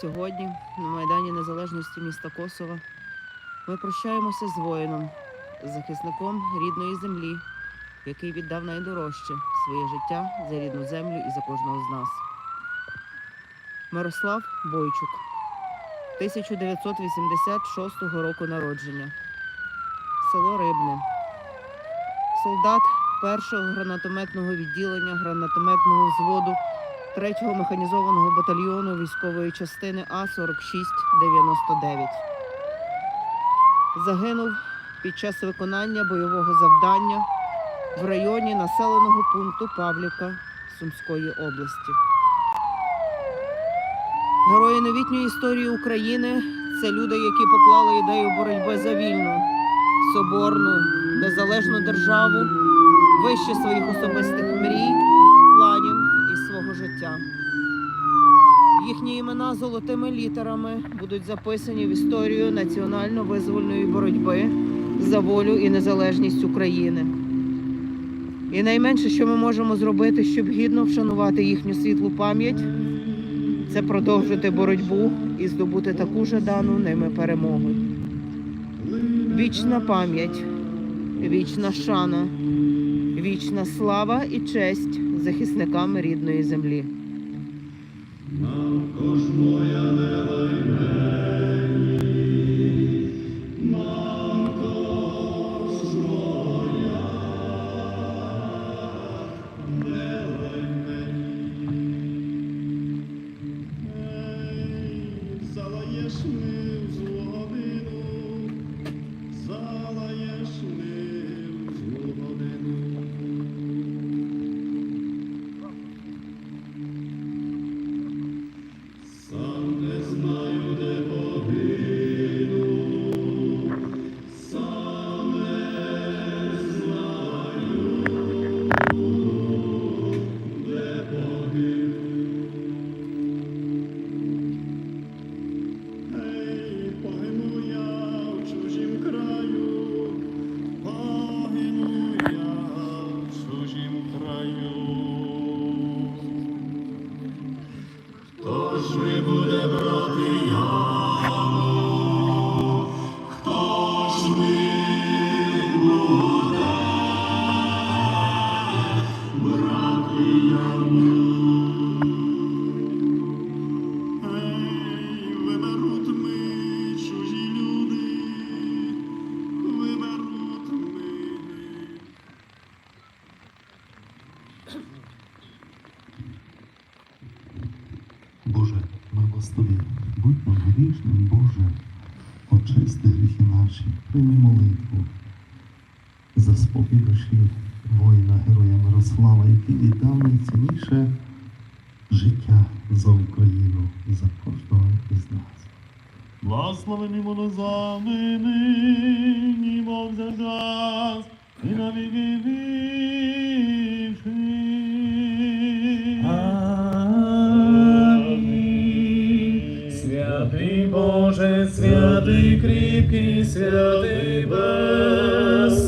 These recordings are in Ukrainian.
Сьогодні на Майдані Незалежності міста Косова ми прощаємося з воїном, захисником рідної землі, який віддав найдорожче своє життя за рідну землю і за кожного з нас. Мирослав Бойчук, 1986 року народження, село Рибне, солдат першого гранатометного відділення гранатометного взводу 3-го механізованого батальйону військової частини А-4699. Загинув під час виконання бойового завдання в районі населеного пункту Павлівка Сумської області. Герої новітньої історії України це люди, які поклали ідею боротьби за вільну, соборну, незалежну державу вище своїх особистих мрій, планів і свого життя. Їхні імена золотими літерами будуть записані в історію національно-визвольної боротьби за волю і незалежність України. І найменше, що ми можемо зробити, щоб гідно вшанувати їхню світлу пам'ять, це продовжити боротьбу і здобути таку жадану ними перемогу. Вічна пам'ять, вічна шана, вічна слава і честь захисникам рідної землі. dusz moja. За спокій душі воїна, героя Мирослава, який віддав найцінніше життя за Україну, за кожного із нас. Благословені монозами нині, Бог за час, і на віки. Святий Боже, святий кріпкий, святий безсмертний,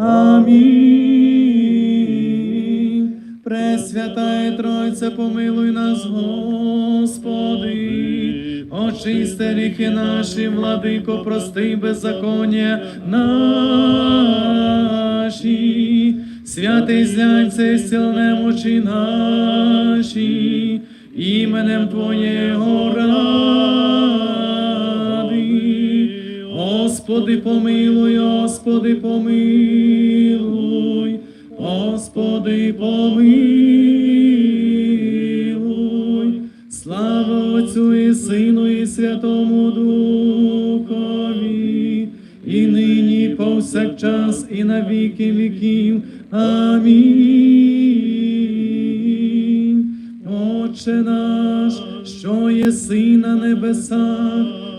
Амінь. Пресвятая Тройця, помилуй нас, Господи. Очисти гріхи наші, владико, прости беззаконня наші. Святий зянце, стіл немочі наші, іменем Твоєго ради. Господи, помилуй, Господи, помилуй, Господи, помилуй. Слава Отцю і Сину і Святому Духові, і нині повсякчас повсякчас і на віки віків. Амінь. Отче наш, що єси на небесах,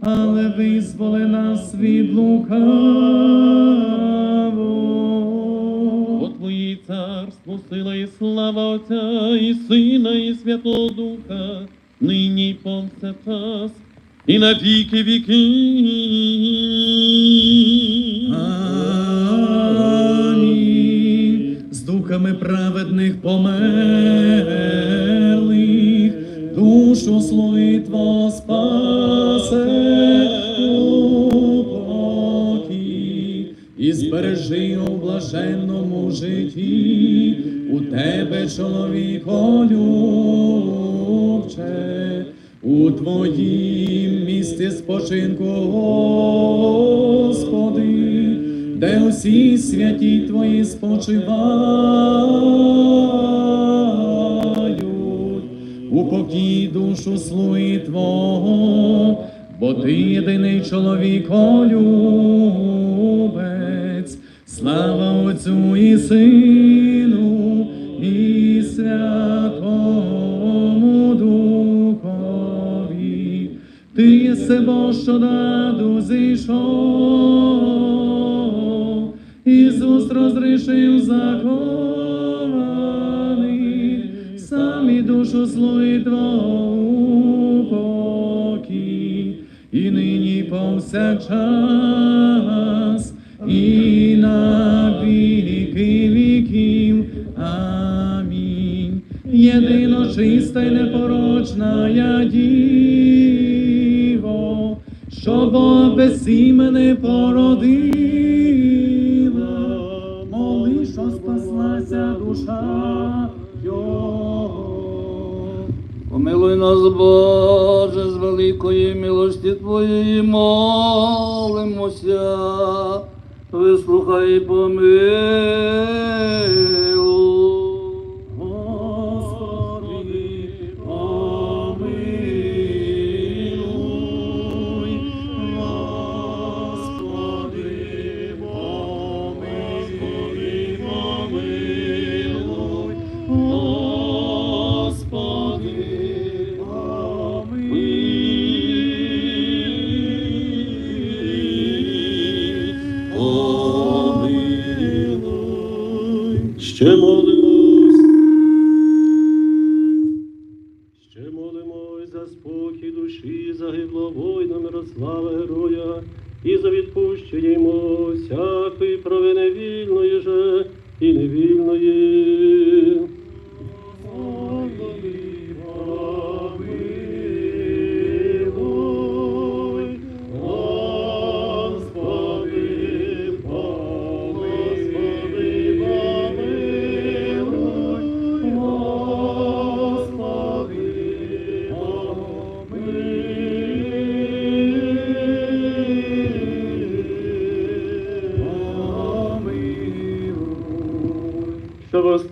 але визволи нас від лукавого. Бо Твої царство, сила і слава Отця і Сина, і Святого Духа, нині й повсякчас, і на віки віків. Амінь. З духами праведних померлих, душу слуги Твого спасе покій. і збережи у блаженному житті, у тебе, чоловіко любче, у твоїм місці спочинку, Господи, де усі святі Твої спочивають, у покій душу слуги Твого, бо Ти єдиний чоловіколюбець, слава Отцю і Сину, і Святому Духові. Ти єси Бо, що даду зійшов, Ісус розрішив закований, слуги покій, і нині повсякчас, і на віки віків. Амінь. Єдино чиста й непорочна я діво, що Бог без імени породила,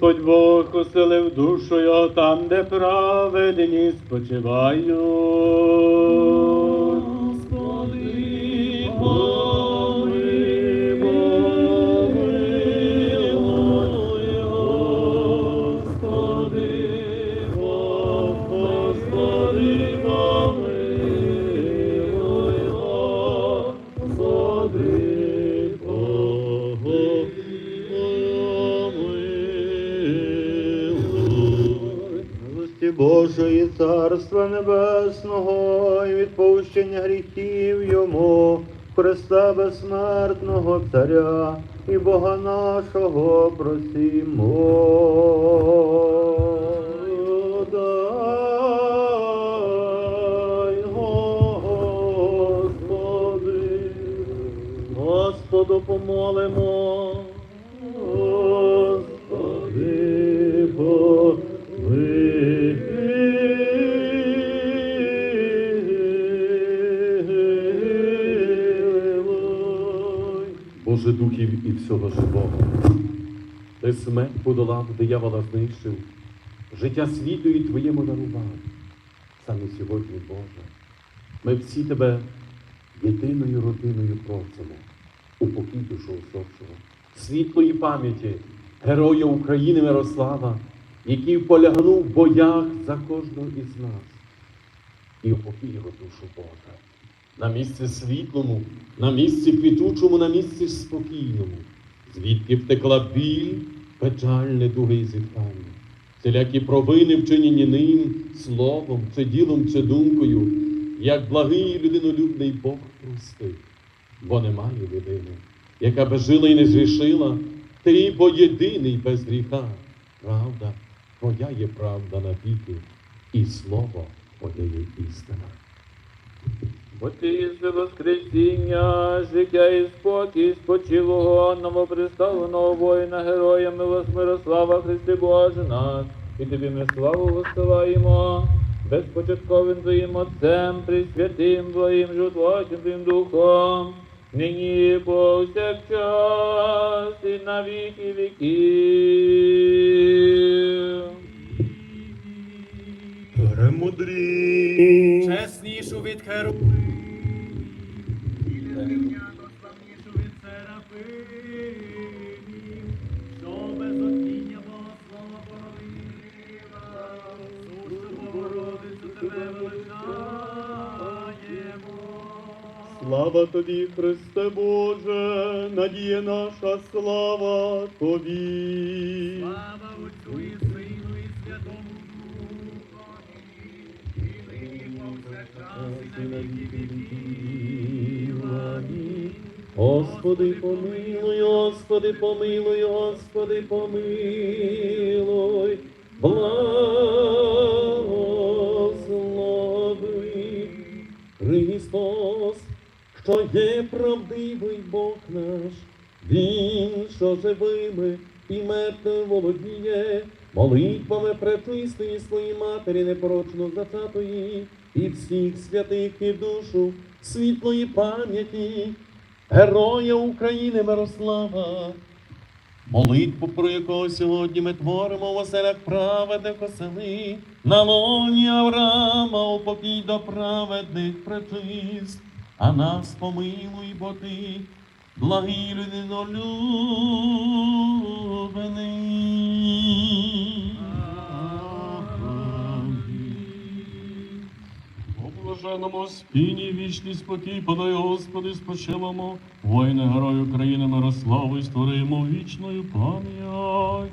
Господь Бог оселив душу його там, де праведні спочивають. Божої Царства Небесного і відпущення гріхів йому, Христа безсмертного Царя і Бога нашого просімо. Господу помолимо. Духів і всього живого, ти смерть подолав, диявола знищив, життя світу і твоєму дарував. Саме сьогодні, Боже, ми всі тебе єдиною родиною просимо, упокій душу усопшого, світлої пам'яті, героя України Мирослава, який полягнув в боях за кожного із нас, і упокій його душу Бога на місці світлому, на місці квітучому, на місці спокійному, звідки втекла біль, печаль, недуги і зітхання, всілякі провини, вчинені ним, словом, чи ділом, чи думкою, як благий людинолюбний Бог простив, бо немає людини, яка би жила і не зрішила, ти бо єдиний без гріха. Правда, твоя є правда навіки, і слово твоє є істина. Бо ти воскресіння, життя і спокій, спочилого новоприставленого воїна, героя милос Мирослава Христи Боже наш, і тобі ми славу висилаємо, безпочатковим Твоїм Отцем, Пресвятим Твоїм животворчим Твоїм Духом, нині повсякчас і на віки віків. Премудрі. Чеснішу від херу. Славнішу від серафимів, що без одміння Богослова породила, сушу Богородицю тебе величаємо. Слава тобі, Христе Боже, надія наша, слава тобі. Слава Отцю і Сину і Господи, помилуй, Господи, помилуй, Господи, помилуй, благослови. Христос, що є правдивий Бог наш, Він, що живими і мертвим володіє, молитвами пречистої своїй матері непорочно зачатої, і всіх святих і душу світлої пам'яті, героя України Мирослава, молитву, про якого сьогодні ми творимо в оселях праведних осени, на лоні Авраама упокій до праведних пречист, а нас помилуй, бо ти, благий людинолюбений. У блаженному спіні вічний спокій подай, Господи, спочилому, воїни герою України Мирославу, і створимо вічною пам'ять.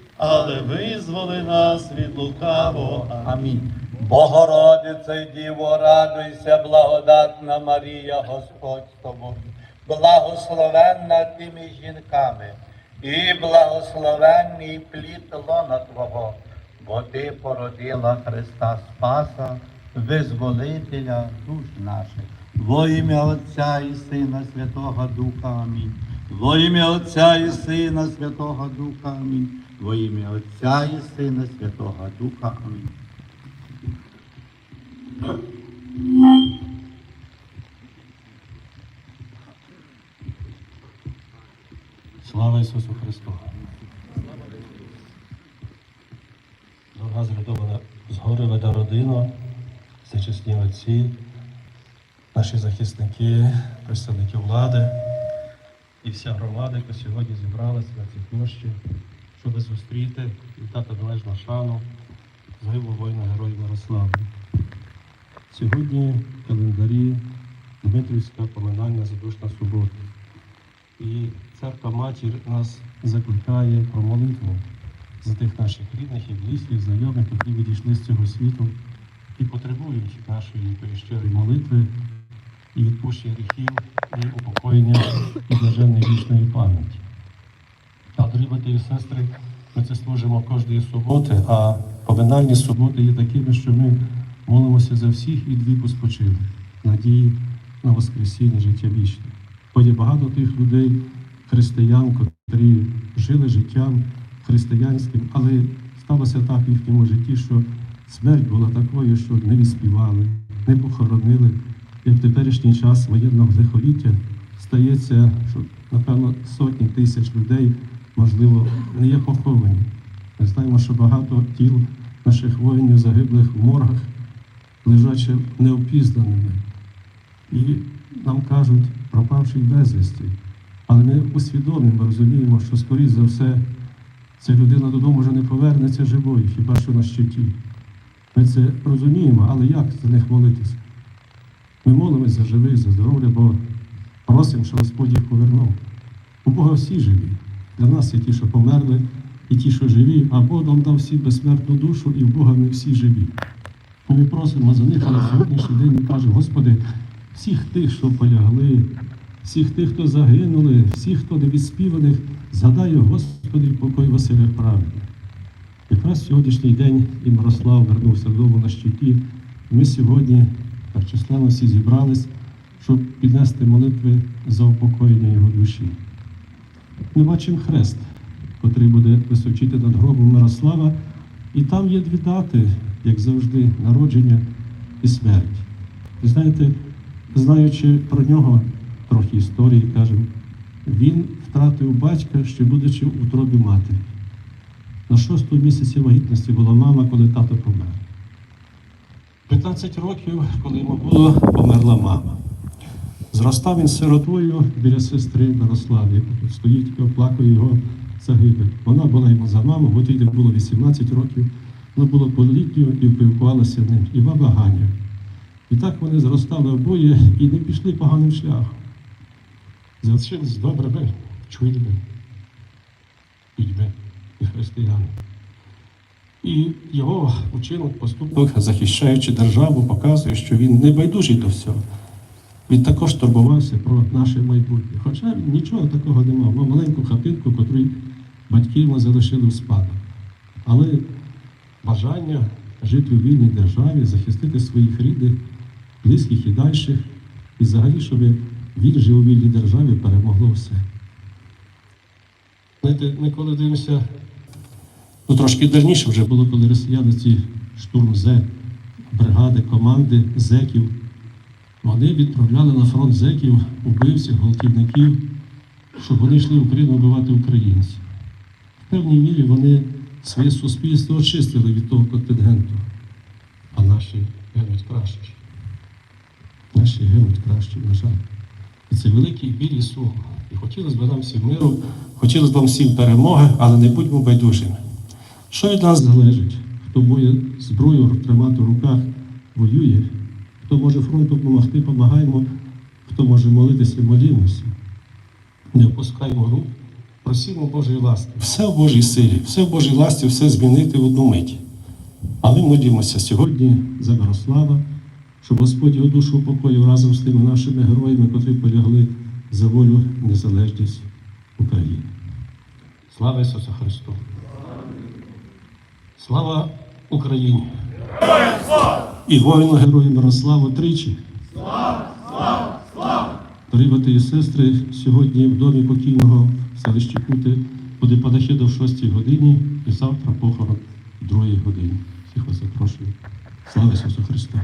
але визволи нас від лукавого. Амінь. Богородице, Діво, радуйся, благодатна Марія, Господь з тобою, благословенна ти між жінками, і благословенний плід лона Твого, бо ти породила Христа Спаса, визволителя душ наших. Во ім'я Отця і Сина Святого Духа Амінь. Во ім'я Отця і Сина Святого Духа Амінь. Во ім'я Отця і Сина Святого Духа Амінь. Слава Ісусу Христу! Дорога зрядована згори веде родина, всечесні отці, наші захисники, представники влади і вся громада, яка сьогодні зібралася на цій площі, щоб зустріти і дати належну шану загиблого воїна героя Мирослава. Сьогодні в календарі Дмитрівська поминальна задушна субота. І церква матір нас закликає про молитву за тих наших рідних і близьких, знайомих, які відійшли з цього світу і потребують нашої щирої молитви і відпущення гріхів, і упокоєння і блаженної вічної пам'яті. Дорогі брати і сестри, ми це служимо кожної суботи, а поминальні суботи є такими, що ми молимося за всіх від віку спочили, надії на Воскресіння життя вічне. Бо є багато тих людей, християн, котрі жили життям християнським, але сталося так в їхньому житті, що смерть була такою, що не відспівали, не похоронили. Як в теперішній час воєнного лихоліття стається, що напевно сотні тисяч людей, можливо, не є поховані. Ми знаємо, що багато тіл наших воїнів загиблих в моргах лежать ще неопізнаними. І нам кажуть, пропавший безвісті. Але ми усвідомлюємо, розуміємо, що, скоріш за все, ця людина додому вже не повернеться живою, хіба що на щиті. Ми це розуміємо, але як за них молитися? Ми молимося за живих, за здоров'я, бо просимо, що Господь їх повернув. У Бога всі живі. Для нас є ті, що померли, і ті, що живі, а Бог нам дав всі безсмертну душу, і в Бога ми всі живі. Ми просимо за них, але сьогоднішній день ми кажемо, Господи, всіх тих, що полягли, всіх тих, хто загинули, всіх, хто не відспіваних, згадай, Господи, покой Василя праведного. Якраз сьогоднішній день і Мирослав вернувся додому на щиті. Ми сьогодні так численно всі зібрались, щоб піднести молитви за упокоєння його душі. Ми бачимо хрест, котрий буде височити над гробом Мирослава, і там є дві дати, як завжди, народження і смерть. І знаєте, знаючи про нього трохи історії, кажемо, він втратив батька, ще будучи в утробі матері. На шостому місяці вагітності була мама, коли тато помер. 15 років, коли йому було, померла мама. Зростав він сиротою біля сестри Мирослави, стоїть і оплакує його загибель. Вона була йому за маму, тоді було 18 років, вона була політньою і впивкувалася ним, і баба Ганя. І так вони зростали обоє і не пішли поганим шляхом. Залишились добрими, чуйними людьми і християни. І його учинок, поступок, захищаючи державу, показує, що він не байдужий до всього. Він також турбувався про наше майбутнє. Хоча нічого такого не мав. Мав маленьку хатинку, котру батьки йому залишили в спадок. Але бажання жити у вільній державі, захистити своїх рідних, близьких і дальших, і взагалі, щоб він жив у вільній державі, перемогло все. Знаєте, ми коли дивимося, ну трошки давніше вже було, коли росіяни ці штурм З, бригади, команди зеків, вони відправляли на фронт зеків, убивців, гвалтівників, щоб вони йшли в Україну вбивати українців. В певній мірі вони своє суспільство очистили від того контингенту, а наші гинуть краще. Наші гинуть краще, на жаль. І це великий біль і сум. І хотілося б нам всім миру, хотілося б нам всім перемоги, але не будьмо байдужими. Що від нас залежить? Хто боє зброю тримати в руках, воює, хто може фронту допомогти, допомагаємо, хто може молитися, молімося. Не опускаємо рук, просимо Божої ласки. Все в Божій силі, все в Божій ласті, все змінити в одну мить. А ми молімося сьогодні за Мирослава, щоб Господь його душу упокоїв разом з тими нашими героями, котрі полягли за волю незалежність України. Слава Ісусу Христу! Слава Україні! І воїну герою Мирославу тричі. Слава! Слава! Слава! Дорогі і сестри, сьогодні в домі покійного в селищі Кути буде панахида в 6 годині і завтра похорон в 2 годині. Всіх вас запрошую. Слава Ісусу Христу!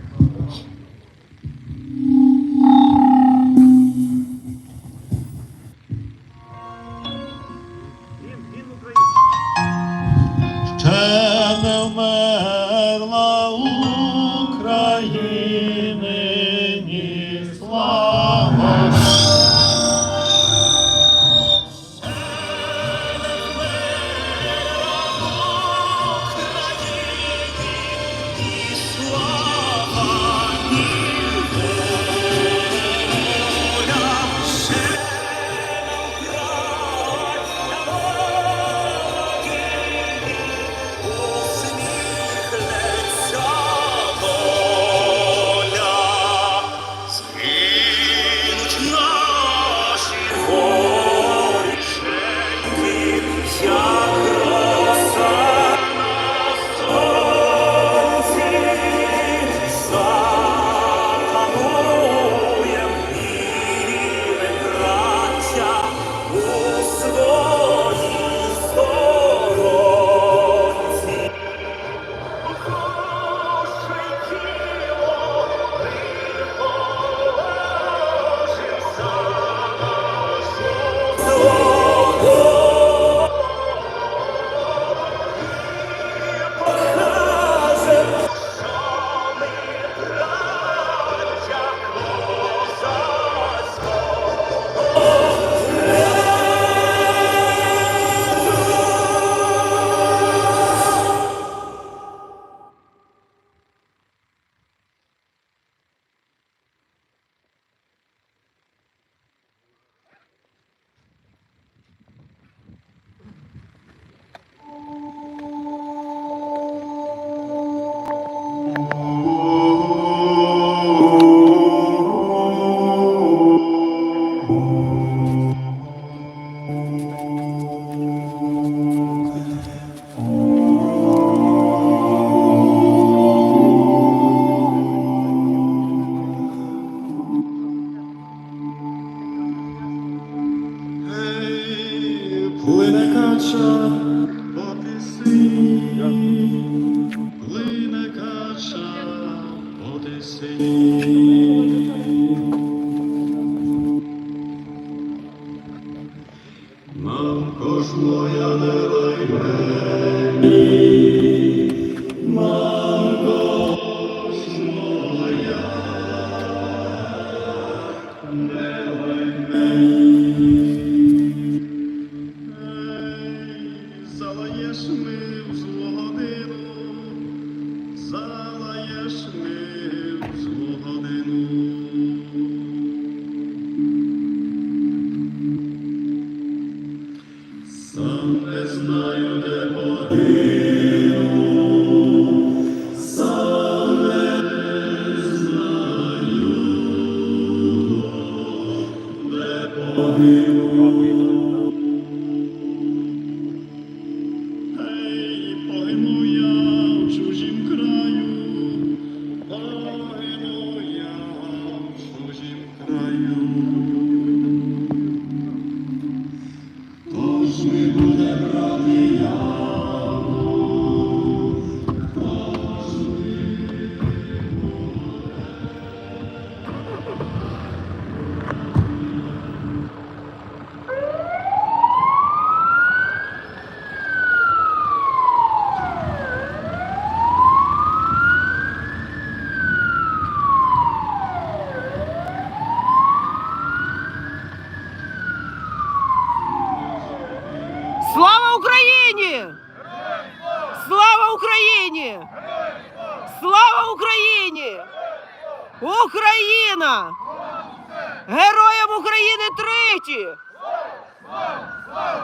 Hallelujah.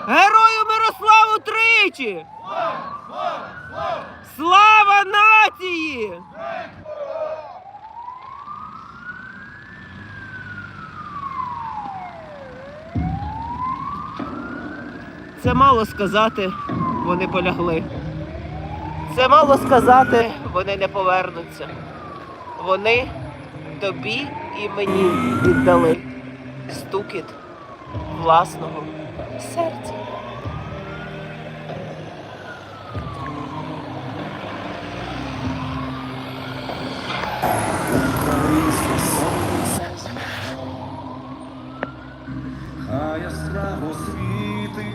Герою Мирославу тричі! Слава нації! Це мало сказати, вони полягли. Це мало сказати, вони не повернуться. Вони тобі і мені віддали стукіт власного серця. А яскраво світ